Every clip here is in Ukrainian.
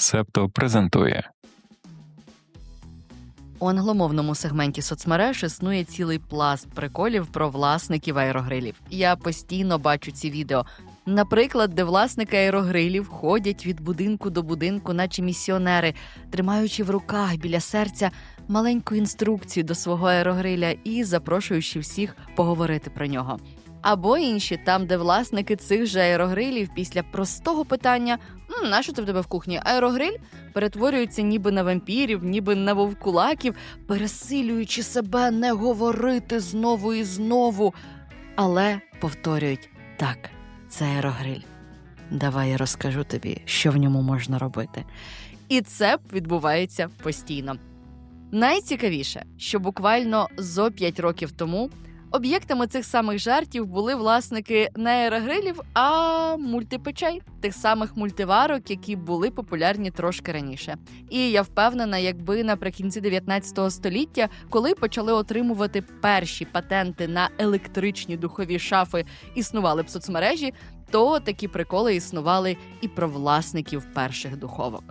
Септо презентує У англомовному сегменті соцмереж існує цілий пласт приколів про власників аерогрилів. Я постійно бачу ці відео. Наприклад, де власники аерогрилів ходять від будинку до будинку, наче місіонери, тримаючи в руках біля серця маленьку інструкцію до свого аерогриля і запрошуючи всіх поговорити про нього. Або інші, там, де власники цих же аерогрилів після простого питання «М, нащо ти в тебе в кухні? Аерогриль перетворюються ніби на вампірів, ніби на вовкулаків, пересилюючи себе не говорити знову і знову, але повторюють так, це аерогриль. Давай я розкажу тобі, що в ньому можна робити. І це відбувається постійно. Найцікавіше, що буквально зо 5 років тому об'єктами цих самих жартів були власники не аерогрилів, а мультипечей, тих самих мультиварок, які були популярні трошки раніше. І я впевнена, якби наприкінці 19 століття, коли почали отримувати перші патенти на електричні духові шафи, існували б соцмережі, то такі приколи існували і про власників перших духовок.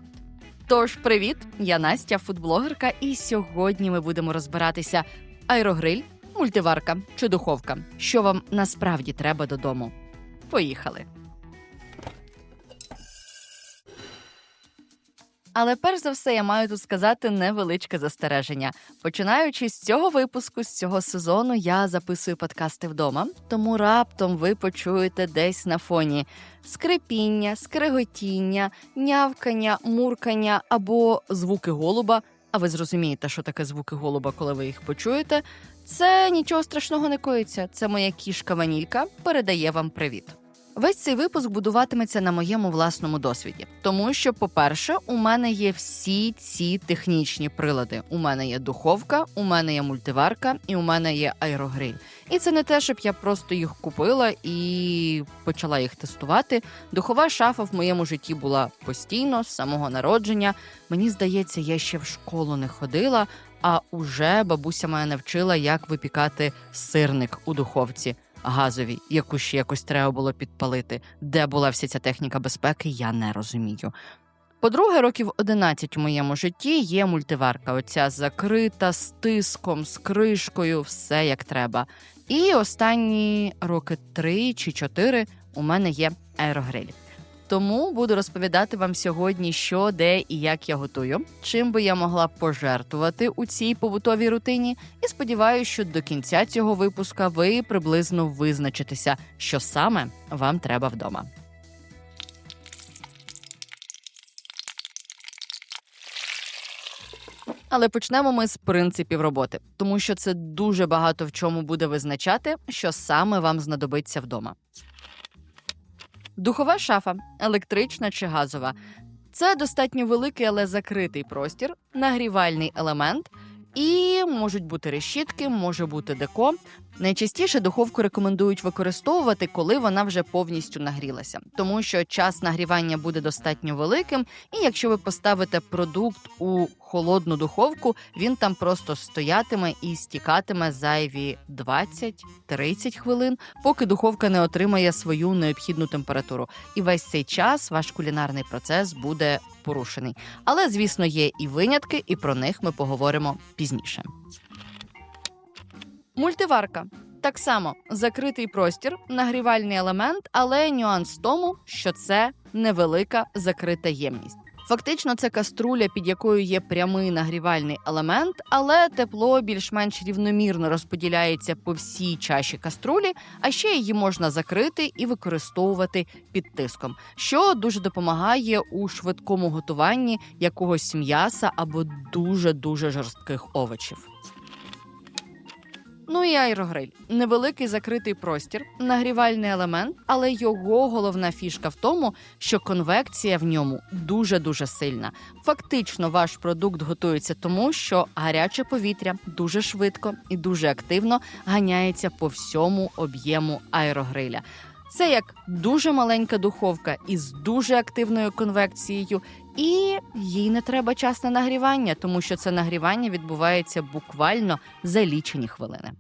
Тож, привіт, я Настя, фудблогерка, і сьогодні ми будемо розбиратися аерогриль, мультиварка чи духовка. Що вам насправді треба додому? Поїхали. Але перш за все я маю тут сказати невеличке застереження. Починаючи з цього випуску, з цього сезону, я записую подкасти вдома, тому раптом ви почуєте десь на фоні скрипіння, скриготіння, нявкання, муркання або звуки голуба. А ви зрозумієте, що таке звуки голуба, коли ви їх почуєте. Це нічого страшного не коїться. Це моя кішка Ванілька передає вам привіт. Весь цей випуск будуватиметься на моєму власному досвіді, тому що, по-перше, у мене є всі ці технічні прилади. У мене є духовка, у мене є мультиварка і у мене є аерогриль. І це не те, щоб я просто їх купила і почала їх тестувати. Духова шафа в моєму житті була постійно з самого народження. Мені здається, я ще в школу не ходила, а уже бабуся мене навчила, як випікати сирник у духовці газовій, яку ще якось треба було підпалити. Де була вся ця техніка безпеки, я не розумію. По-друге, років 11 у моєму житті є мультиварка. Оця закрита з тиском, з кришкою, все як треба. І останні роки 3 чи 4 у мене є аерогриль. Тому буду розповідати вам сьогодні, що, де і як я готую, чим би я могла пожертвувати у цій побутовій рутині, і сподіваюся, що до кінця цього випуска ви приблизно визначитеся, що саме вам треба вдома. Але почнемо ми з принципів роботи, тому що це дуже багато в чому буде визначати, що саме вам знадобиться вдома. Духова шафа, електрична чи газова. Це достатньо великий, але закритий простір, нагрівальний елемент, і можуть бути решітки, може бути деко. Найчастіше духовку рекомендують використовувати, коли вона вже повністю нагрілася, тому що час нагрівання буде достатньо великим, і якщо ви поставите продукт у холодну духовку, він там просто стоятиме і стікатиме зайві 20-30 хвилин, поки духовка не отримає свою необхідну температуру. І весь цей час ваш кулінарний процес буде порушений. Але, звісно, є і винятки, і про них ми поговоримо пізніше. Мультиварка. Так само закритий простір, нагрівальний елемент, але нюанс в тому, що це невелика закрита ємність. Фактично, це каструля, під якою є прямий нагрівальний елемент, але тепло більш-менш рівномірно розподіляється по всій чаші каструлі, а ще її можна закрити і використовувати під тиском, що дуже допомагає у швидкому готуванні якогось м'яса або дуже дуже жорстких овочів. Ну і аерогриль невеликий закритий простір, нагрівальний елемент, але його головна фішка в тому, що конвекція в ньому дуже дуже сильна. Фактично, ваш продукт готується тому, що гаряче повітря дуже швидко і дуже активно ганяється по всьому об'єму аерогриля. Це як дуже маленька духовка із дуже активною конвекцією, і їй не треба час на нагрівання, тому що це нагрівання відбувається буквально за лічені хвилини.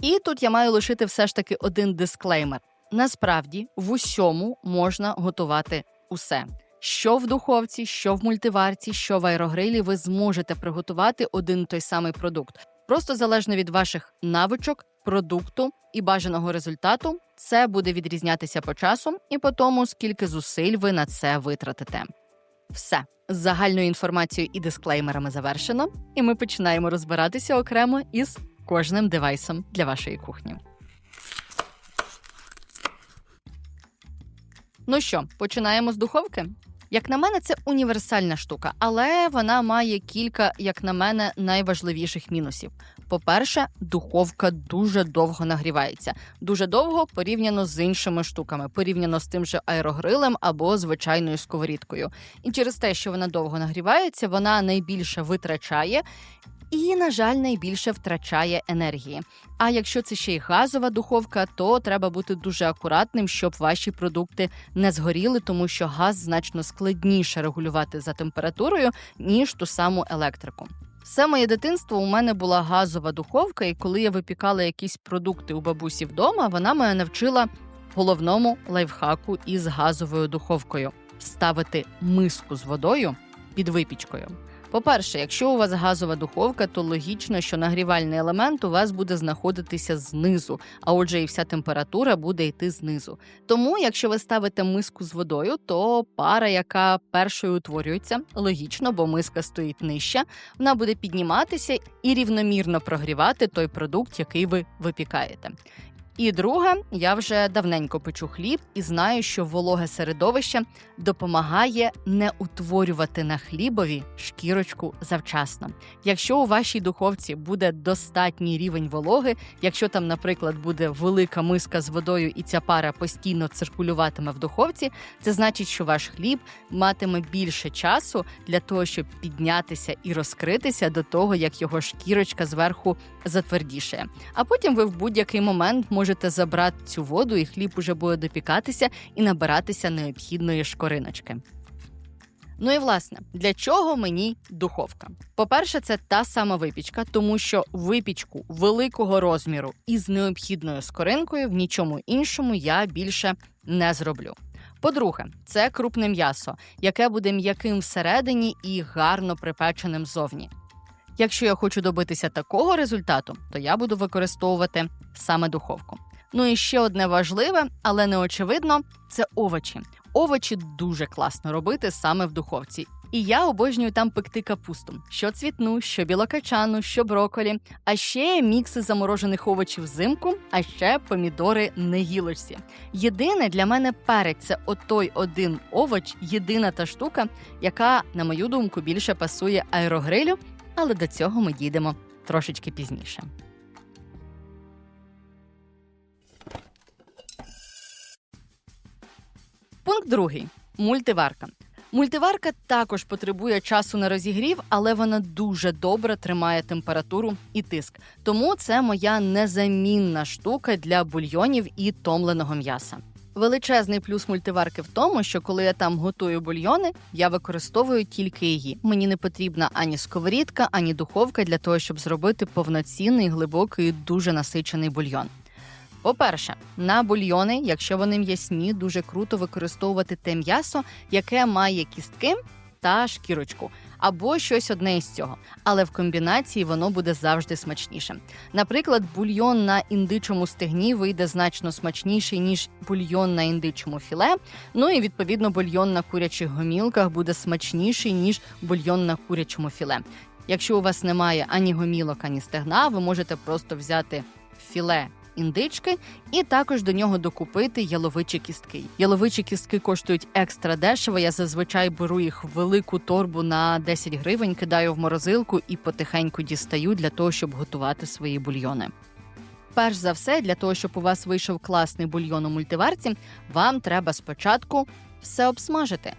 І тут я маю лишити все ж таки один дисклеймер. Насправді в усьому можна готувати усе. Що в духовці, що в мультиварці, що в аерогрилі, ви зможете приготувати один той самий продукт. Просто залежно від ваших навичок, продукту і бажаного результату, це буде відрізнятися по часу і по тому, скільки зусиль ви на це витратите. Все з загальною інформацією і дисклеймерами завершено, і ми починаємо розбиратися окремо із кожним девайсом для вашої кухні. Ну що, починаємо з духовки? Як на мене, це універсальна штука, але вона має кілька, як на мене, найважливіших мінусів. По-перше, духовка дуже довго нагрівається, дуже довго порівняно з іншими штуками, порівняно з тим же аерогрилем або звичайною сковорідкою. І через те, що вона довго нагрівається, вона найбільше витрачає. І, на жаль, найбільше втрачає енергії. А якщо це ще й газова духовка, то треба бути дуже акуратним, щоб ваші продукти не згоріли, тому що газ значно складніше регулювати за температурою, ніж ту саму електрику. Все моє дитинство у мене була газова духовка, і коли я випікала якісь продукти у бабусі вдома, вона мене навчила головному лайфхаку із газовою духовкою ставити миску з водою під випічкою. По-перше, якщо у вас газова духовка, то логічно, що нагрівальний елемент у вас буде знаходитися знизу, а отже, і вся температура буде йти знизу. Тому, якщо ви ставите миску з водою, то пара, яка першою утворюється, логічно, бо миска стоїть нижче, вона буде підніматися і рівномірно прогрівати той продукт, який ви випікаєте. І друге, я вже давненько печу хліб і знаю, що вологе середовище допомагає не утворювати на хлібові шкірочку завчасно. Якщо у вашій духовці буде достатній рівень вологи, якщо там, наприклад, буде велика миска з водою і ця пара постійно циркулюватиме в духовці, це значить, що ваш хліб матиме більше часу для того, щоб піднятися і розкритися до того, як його шкірочка зверху затвердішає. А потім ви в будь-який момент можете забрати цю воду, і хліб уже буде допікатися і набиратися необхідної шкориночки. Ну і власне, для чого мені духовка? По-перше, це та сама випічка, тому що випічку великого розміру із необхідною скоринкою в нічому іншому я більше не зроблю. По-друге, це крупне м'ясо, яке буде м'яким всередині і гарно припеченим ззовні. Якщо я хочу добитися такого результату, то я буду використовувати саме духовку. Ну і ще одне важливе, але не очевидно це овочі. Овочі дуже класно робити саме в духовці. І я обожнюю там пекти капусту, що цвітну, що білокачану, що броколі, а ще мікси заморожених овочів взимку, а ще помідори на гілочці. Єдине для мене перець це отой один овоч, єдина та штука, яка, на мою думку, більше пасує аерогрилю, але до цього ми дійдемо трошечки пізніше. Пункт другий мультиварка. Мультиварка також потребує часу на розігрів, але вона дуже добре тримає температуру і тиск. Тому це моя незамінна штука для бульйонів і томленого м'яса. Величезний плюс мультиварки в тому, що коли я там готую бульйони, я використовую тільки її. Мені не потрібна ані сковорідка, ані духовка для того, щоб зробити повноцінний, глибокий, дуже насичений бульйон. По-перше, на бульйони, якщо вони м'ясні, дуже круто використовувати те м'ясо, яке має кістки та шкірочку, або щось одне із цього. Але в комбінації воно буде завжди смачніше. Наприклад, бульйон на індичому стегні вийде значно смачніший, ніж бульйон на індичому філе. Ну і відповідно бульйон на курячих гомілках буде смачніший, ніж бульйон на курячому філе. Якщо у вас немає ані гомілок, ані стегна, ви можете просто взяти філе індички, і також до нього докупити яловичі кістки. Яловичі кістки коштують екстра дешево. Я зазвичай беру їх в велику торбу на 10 гривень, кидаю в морозилку і потихеньку дістаю для того, щоб готувати свої бульйони. Перш за все, для того, щоб у вас вийшов класний бульйон у мультиварці, вам треба спочатку все обсмажити.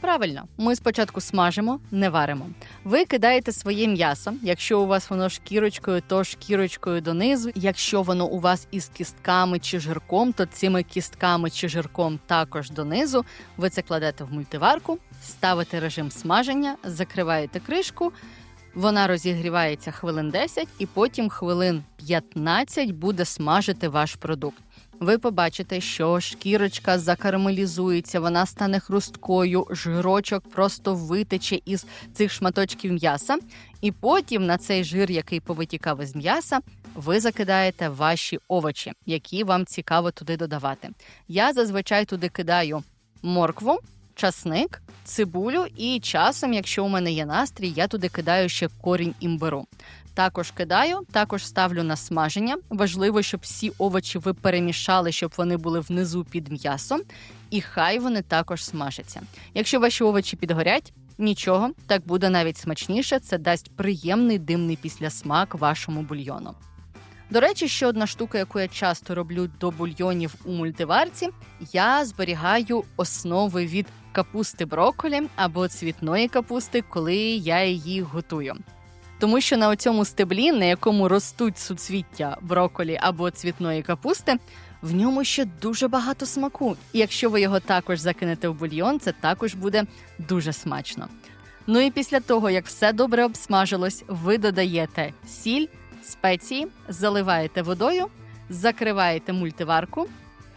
Правильно, ми спочатку смажимо, не варимо. Ви кидаєте своє м'ясо. Якщо у вас воно шкірочкою, то шкірочкою донизу. Якщо воно у вас із кістками чи жирком, то цими кістками чи жирком також донизу. Ви це кладете в мультиварку, ставите режим смаження, закриваєте кришку. Вона розігрівається хвилин 10 і потім хвилин 15 буде смажити ваш продукт. ви побачите, що шкірочка закарамелізується, вона стане хрусткою, жирочок просто витече із цих шматочків м'яса. І потім на цей жир, який повитікав із м'яса, ви закидаєте ваші овочі, які вам цікаво туди додавати. Я зазвичай туди кидаю моркву, часник, цибулю, і часом, якщо у мене є настрій, я туди кидаю ще корінь імбиру. Також кидаю, також ставлю на смаження. Важливо, щоб всі овочі ви перемішали, щоб вони були внизу під м'ясом, і хай вони також смажаться. Якщо ваші овочі підгорять, нічого, так буде навіть смачніше. Це дасть приємний димний післясмак вашому бульйону. До речі, ще одна штука, яку я часто роблю до бульйонів у мультиварці, я зберігаю основи від капусти брокколі або цвітної капусти, коли я її готую. Тому що на цьому стеблі, на якому ростуть суцвіття брокколі або цвітної капусти, в ньому ще дуже багато смаку. І якщо ви його також закинете в бульйон, це також буде дуже смачно. Ну і після того, як все добре обсмажилось, ви додаєте сіль, спеції, заливаєте водою, закриваєте мультиварку.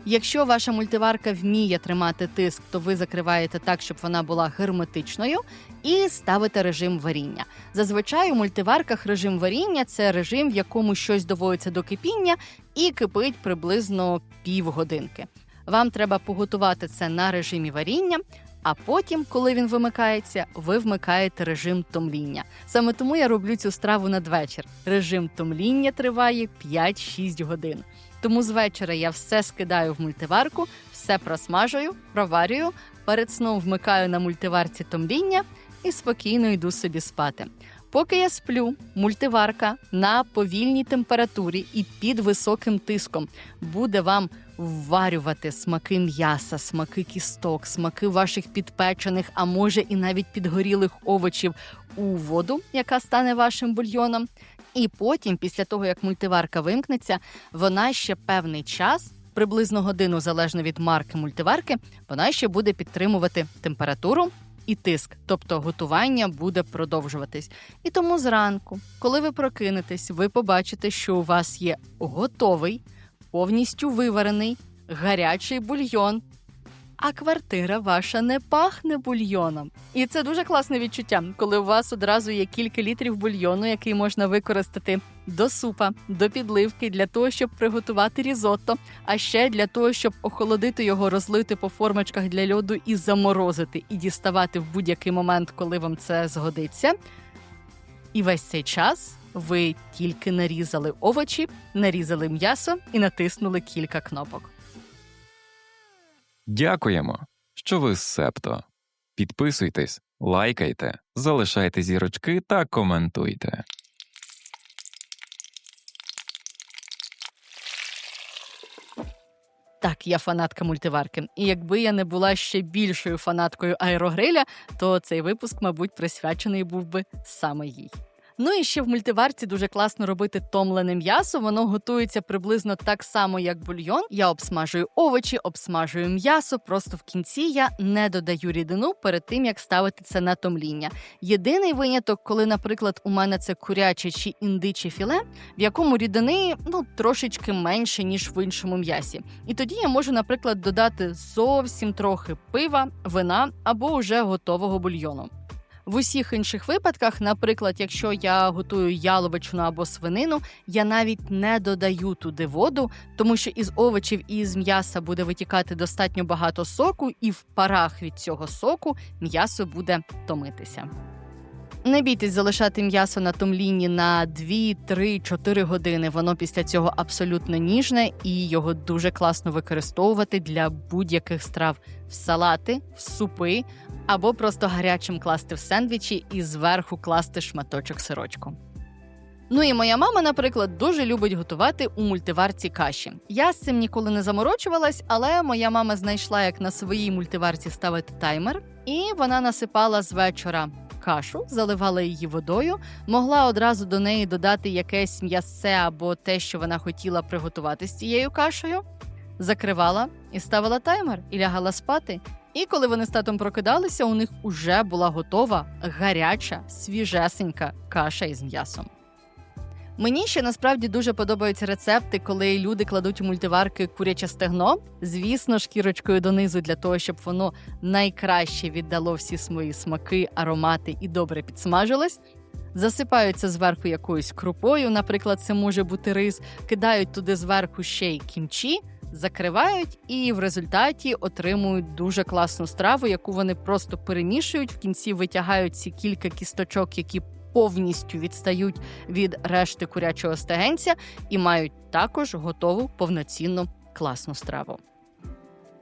Якщо ваша мультиварка вміє тримати тиск, то ви закриваєте так, щоб вона була герметичною, і ставите режим варіння. Зазвичай у мультиварках режим варіння це режим, в якому щось доводиться до кипіння і кипить приблизно півгодинки. Вам треба поготувати це на режимі варіння. А потім, коли він вимикається, ви вмикаєте режим томління. Саме тому я роблю цю страву надвечір. Режим томління триває 5-6 годин. Тому з вечора я все скидаю в мультиварку, все просмажую, проварюю, перед сном вмикаю на мультиварці томління і спокійно йду собі спати. Поки я сплю, мультиварка на повільній температурі і під високим тиском буде вам вварювати смаки м'яса, смаки кісток, смаки ваших підпечених, а може і навіть підгорілих овочів у воду, яка стане вашим бульйоном. І потім, після того як мультиварка вимкнеться, вона ще певний час. Приблизно годину залежно від марки мультиварки, вона ще буде підтримувати температуру і тиск, тобто готування буде продовжуватись. І тому зранку, коли ви прокинетесь, ви побачите, що у вас є готовий, повністю виварений, гарячий бульйон. А квартира ваша не пахне бульйоном. І це дуже класне відчуття, коли у вас одразу є кілька літрів бульйону, який можна використати до супа, до підливки для того, щоб приготувати різотто, а ще для того, щоб охолодити його, розлити по формочках для льоду і заморозити, і діставати в будь-який момент, коли вам це згодиться. І весь цей час ви тільки нарізали овочі, нарізали м'ясо і натиснули кілька кнопок. Дякуємо, що ви з Септо. Підписуйтесь, лайкайте, залишайте зірочки та коментуйте. Так, я фанатка мультиварки. І якби я не була ще більшою фанаткою аерогриля, то цей випуск, мабуть, присвячений був би саме їй. Ну і ще в мультиварці дуже класно робити томлене м'ясо. Воно готується приблизно так само, як бульйон. Я обсмажую овочі, обсмажую м'ясо. Просто в кінці я не додаю рідину перед тим, як ставити це на томління. Єдиний виняток, коли, наприклад, у мене це куряче чи індиче філе, в якому рідини ну трошечки менше ніж в іншому м'ясі. І тоді я можу, наприклад, додати зовсім трохи пива, вина або вже готового бульйону. В усіх інших випадках, наприклад, якщо я готую яловичину або свинину, я навіть не додаю туди воду, тому що із овочів і з м'яса буде витікати достатньо багато соку, і в парах від цього соку м'ясо буде томитися. Не бійтесь залишати м'ясо на томлінні на 2, 3, 4 години. Воно після цього абсолютно ніжне і його дуже класно використовувати для будь-яких страв в салати, в супи або просто гарячим класти в сендвічі і зверху класти шматочок сирочку. Ну і моя мама, наприклад, дуже любить готувати у мультиварці каші. Я з цим ніколи не заморочувалась, але моя мама знайшла, як на своїй мультиварці ставити таймер, і вона насипала з вечора кашу, заливала її водою, могла одразу до неї додати якесь м'ясце або те, що вона хотіла приготувати з цією кашею, закривала і ставила таймер і лягала спати. І коли вони з татом прокидалися, у них уже була готова гаряча, свіжесенька каша із м'ясом. Мені ще насправді дуже подобаються рецепти, коли люди кладуть у мультиварки куряче стегно, звісно, шкірочкою донизу для того, щоб воно найкраще віддало всі свої смаки, аромати і добре підсмажилось. Засипаються зверху якоюсь крупою, наприклад, це може бути рис, кидають туди зверху ще й кімчі, закривають і в результаті отримують дуже класну страву, яку вони просто перемішують. В кінці витягають ці кілька кісточок, які повністю відстають від решти курячого стегенця, і мають також готову повноцінну класну страву.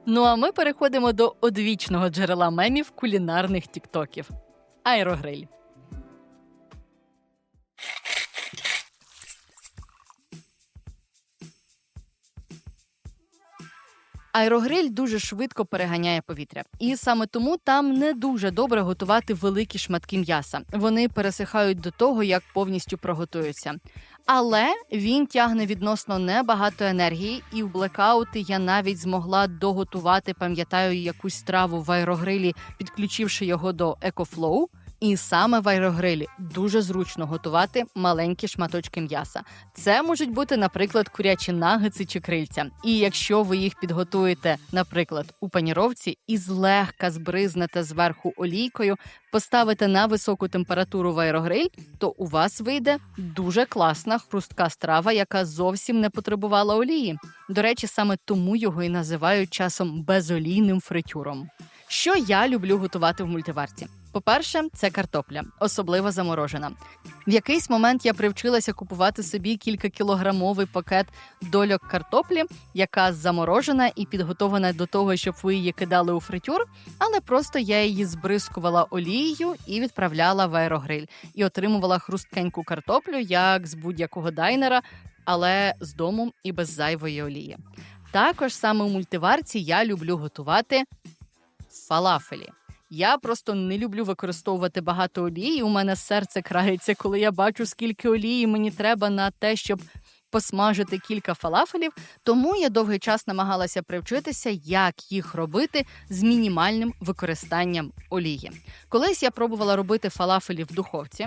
Ну а ми переходимо до одвічного джерела мемів кулінарних тіктоків аерогриль. Аерогриль дуже швидко переганяє повітря, і саме тому там не дуже добре готувати великі шматки м'яса. Вони пересихають до того, як повністю проготуються. Але він тягне відносно небагато енергії, і в блекаути я навіть змогла доготувати, пам'ятаю, якусь страву в аерогрилі, підключивши його до EcoFlow. І саме в аерогрилі дуже зручно готувати маленькі шматочки м'яса. Це можуть бути, наприклад, курячі нагиці чи крильця. І якщо ви їх підготуєте, наприклад, у паніровці і злегка збризнете зверху олійкою, поставите на високу температуру в аерогриль, то у вас вийде дуже класна хрустка страва, яка зовсім не потребувала олії. До речі, саме тому його і називають часом безолійним фритюром. Що я люблю готувати в мультиварці? По-перше, це картопля, особливо заморожена. В якийсь момент я привчилася купувати собі кількакілограмовий пакет дольок картоплі, яка заморожена і підготована до того, щоб ви її кидали у фритюр, але просто я її збризкувала олією і відправляла в аерогриль і отримувала хрусткеньку картоплю, як з будь-якого дайнера, але з дому і без зайвої олії. Також саме у мультиварці я люблю готувати фалафелі. Я просто не люблю використовувати багато олії. У мене серце крається, коли я бачу, скільки олії мені треба на те, щоб посмажити кілька фалафелів. Тому я довгий час намагалася привчитися, як їх робити з мінімальним використанням олії. Колись я пробувала робити фалафелі в духовці.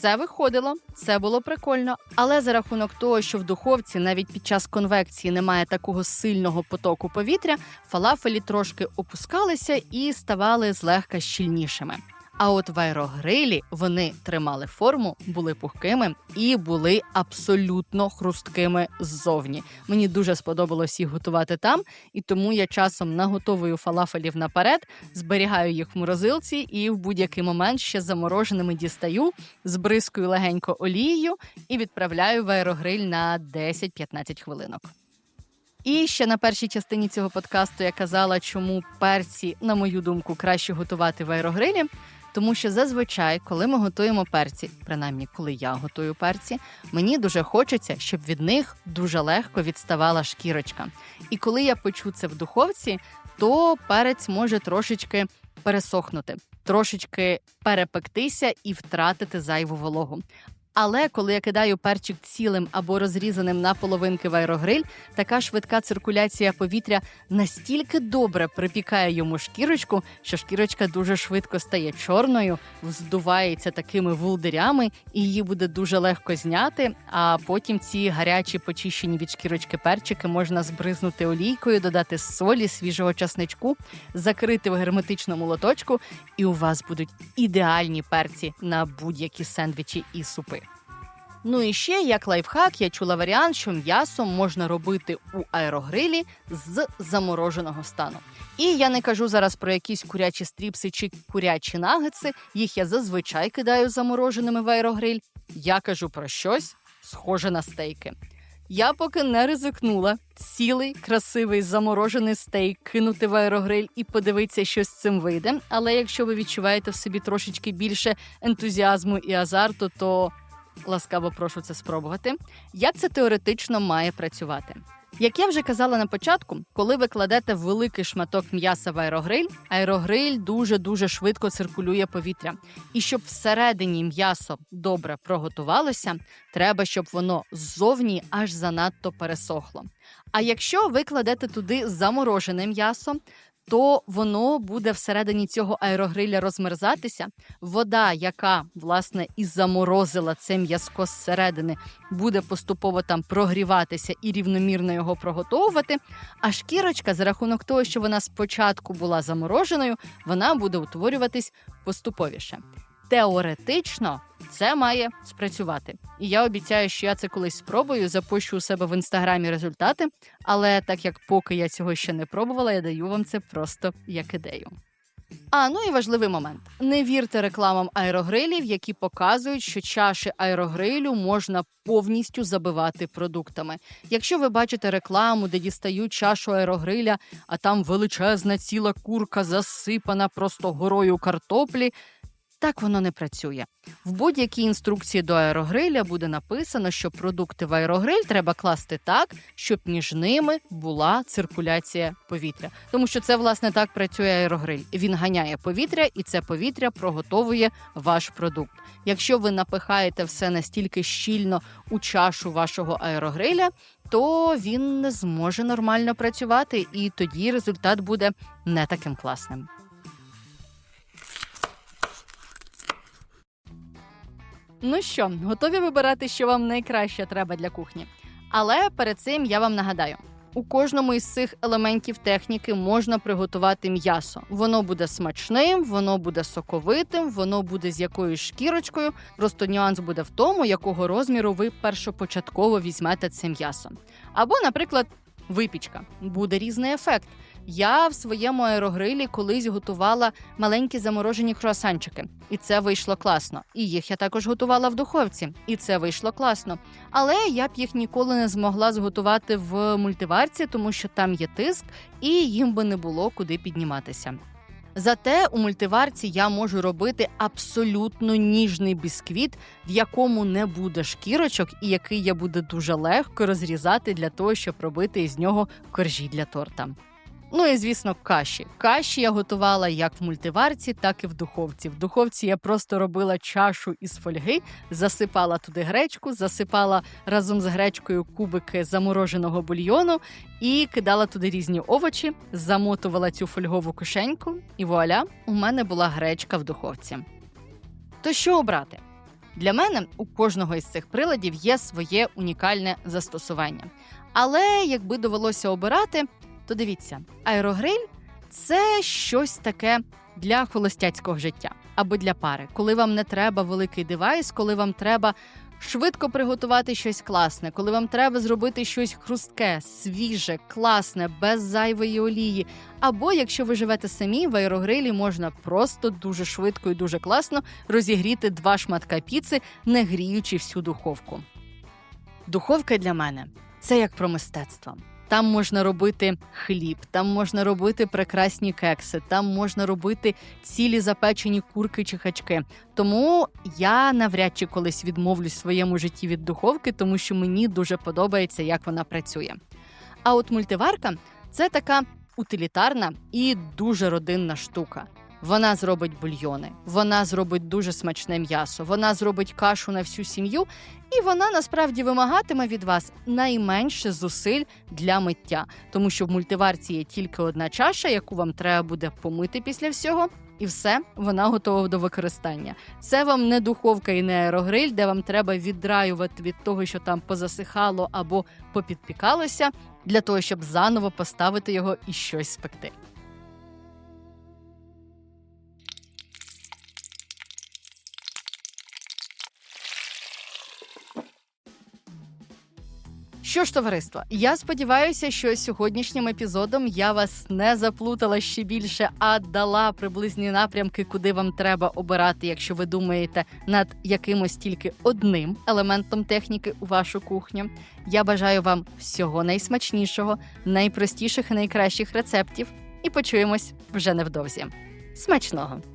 Це виходило, це було прикольно, але за рахунок того, що в духовці навіть під час конвекції немає такого сильного потоку повітря, фалафелі трошки опускалися і ставали злегка щільнішими. А от в аерогрилі вони тримали форму, були пухкими і були абсолютно хрусткими ззовні. Мені дуже сподобалось їх готувати там, і тому я часом наготовую фалафелів наперед, зберігаю їх в морозилці і в будь-який момент ще замороженими дістаю, збризкую легенько олією і відправляю в аерогриль на 10-15 хвилинок. І ще на першій частині цього подкасту я казала, чому перці, на мою думку, краще готувати в аерогрилі. Тому що зазвичай, коли ми готуємо перці, принаймні коли я готую перці, мені дуже хочеться, щоб від них дуже легко відставала шкірочка. І коли я печу це в духовці, то перець може трошечки пересохнути, трошечки перепектися і втратити зайву вологу. Але коли я кидаю перчик цілим або розрізаним на половинки в аерогриль, така швидка циркуляція повітря настільки добре припікає йому шкірочку, що шкірочка дуже швидко стає чорною, вздувається такими вулдирями, і її буде дуже легко зняти. А потім ці гарячі почищені від шкірочки перчики можна збризнути олійкою, додати солі, свіжого часничку, закрити в герметичному лоточку, і у вас будуть ідеальні перці на будь-які сендвічі і супи. Ну і ще як лайфхак, я чула варіант, що м'ясо можна робити у аерогрилі з замороженого стану. І я не кажу зараз про якісь курячі стріпси чи курячі нагетси. Їх я зазвичай кидаю замороженими в аерогриль. Я кажу про щось схоже на стейки. Я поки не ризикнула цілий красивий заморожений стейк кинути в аерогриль і подивитися, що з цим вийде. Але якщо ви відчуваєте в собі трошечки більше ентузіазму і азарту, то ласкаво прошу це спробувати. Як це теоретично має працювати? Як я вже казала на початку, коли ви кладете великий шматок м'яса в аерогриль, аерогриль дуже дуже швидко циркулює повітря. І щоб всередині м'ясо добре приготувалося, треба, щоб воно ззовні аж занадто пересохло. А якщо ви кладете туди заморожене м'ясо, то воно буде всередині цього аерогриля розмерзатися. Вода, яка власне і заморозила це м'язко зсередини, буде поступово там прогріватися і рівномірно його проготовувати. А шкірочка, за рахунок того, що вона спочатку була замороженою, вона буде утворюватись поступовіше. Теоретично це має спрацювати. І я обіцяю, що я це колись спробую, запущу у себе в інстаграмі результати. Але так як поки я цього ще не пробувала, я даю вам це просто як ідею. А ну і важливий момент: не вірте рекламам аерогрилів, які показують, що чаші аерогрилю можна повністю забивати продуктами. Якщо ви бачите рекламу, де дістають чашу аерогриля, а там величезна ціла курка засипана просто горою картоплі. Так воно не працює. В будь-якій інструкції до аерогриля буде написано, що продукти в аерогриль треба класти так, щоб між ними була циркуляція повітря. Тому що це власне так працює аерогриль. Він ганяє повітря, і це повітря проготовує ваш продукт. Якщо ви напихаєте все настільки щільно у чашу вашого аерогриля, то він не зможе нормально працювати, і тоді результат буде не таким класним. Ну що, готові вибирати, що вам найкраще треба для кухні? Але перед цим я вам нагадаю: у кожному із цих елементів техніки можна приготувати м'ясо. Воно буде смачним, воно буде соковитим, воно буде з якоюсь шкірочкою. Просто нюанс буде в тому, якого розміру ви першопочатково візьмете це м'ясо. Або, наприклад, випічка буде різний ефект. Я в своєму аерогрилі колись готувала маленькі заморожені круасанчики, і це вийшло класно. І їх я також готувала в духовці, і це вийшло класно. Але я б їх ніколи не змогла зготувати в мультиварці, тому що там є тиск, і їм би не було куди підніматися. Зате у мультиварці я можу робити абсолютно ніжний бісквіт, в якому не буде шкірочок, і який я буду дуже легко розрізати для того, щоб робити із нього коржі для торта. Ну і звісно, каші. Каші я готувала як в мультиварці, так і в духовці. В духовці я просто робила чашу із фольги, засипала туди гречку, засипала разом з гречкою кубики замороженого бульйону і кидала туди різні овочі, замотувала цю фольгову кишеньку, і вуаля, у мене була гречка в духовці. То що обрати? Для мене у кожного із цих приладів є своє унікальне застосування. Але якби довелося обирати, то дивіться, аерогриль це щось таке для холостяцького життя або для пари, коли вам не треба великий девайс, коли вам треба швидко приготувати щось класне, коли вам треба зробити щось хрустке, свіже, класне, без зайвої олії. Або якщо ви живете самі, в аерогрилі можна просто дуже швидко і дуже класно розігріти два шматка піци, не гріючи всю духовку. Духовка для мене це як про мистецтво. Там можна робити хліб, там можна робити прекрасні кекси, там можна робити цілі запечені курки чи хачки. Тому я навряд чи колись відмовлюсь в своєму житті від духовки, тому що мені дуже подобається, як вона працює. А от мультиварка це така утилітарна і дуже родинна штука. Вона зробить бульйони, вона зробить дуже смачне м'ясо, вона зробить кашу на всю сім'ю, і вона насправді вимагатиме від вас найменше зусиль для миття, тому що в мультиварці є тільки одна чаша, яку вам треба буде помити після всього. І все, вона готова до використання. Це вам не духовка і не аерогриль, де вам треба віддраювати від того, що там позасихало або попідпікалося, для того, щоб заново поставити його і щось спекти. Що ж, товариство, я сподіваюся, що сьогоднішнім епізодом я вас не заплутала ще більше, а дала приблизні напрямки, куди вам треба обирати, якщо ви думаєте над якимось тільки одним елементом техніки у вашу кухню. Я бажаю вам всього найсмачнішого, найпростіших і найкращих рецептів. І почуємось вже невдовзі. Смачного!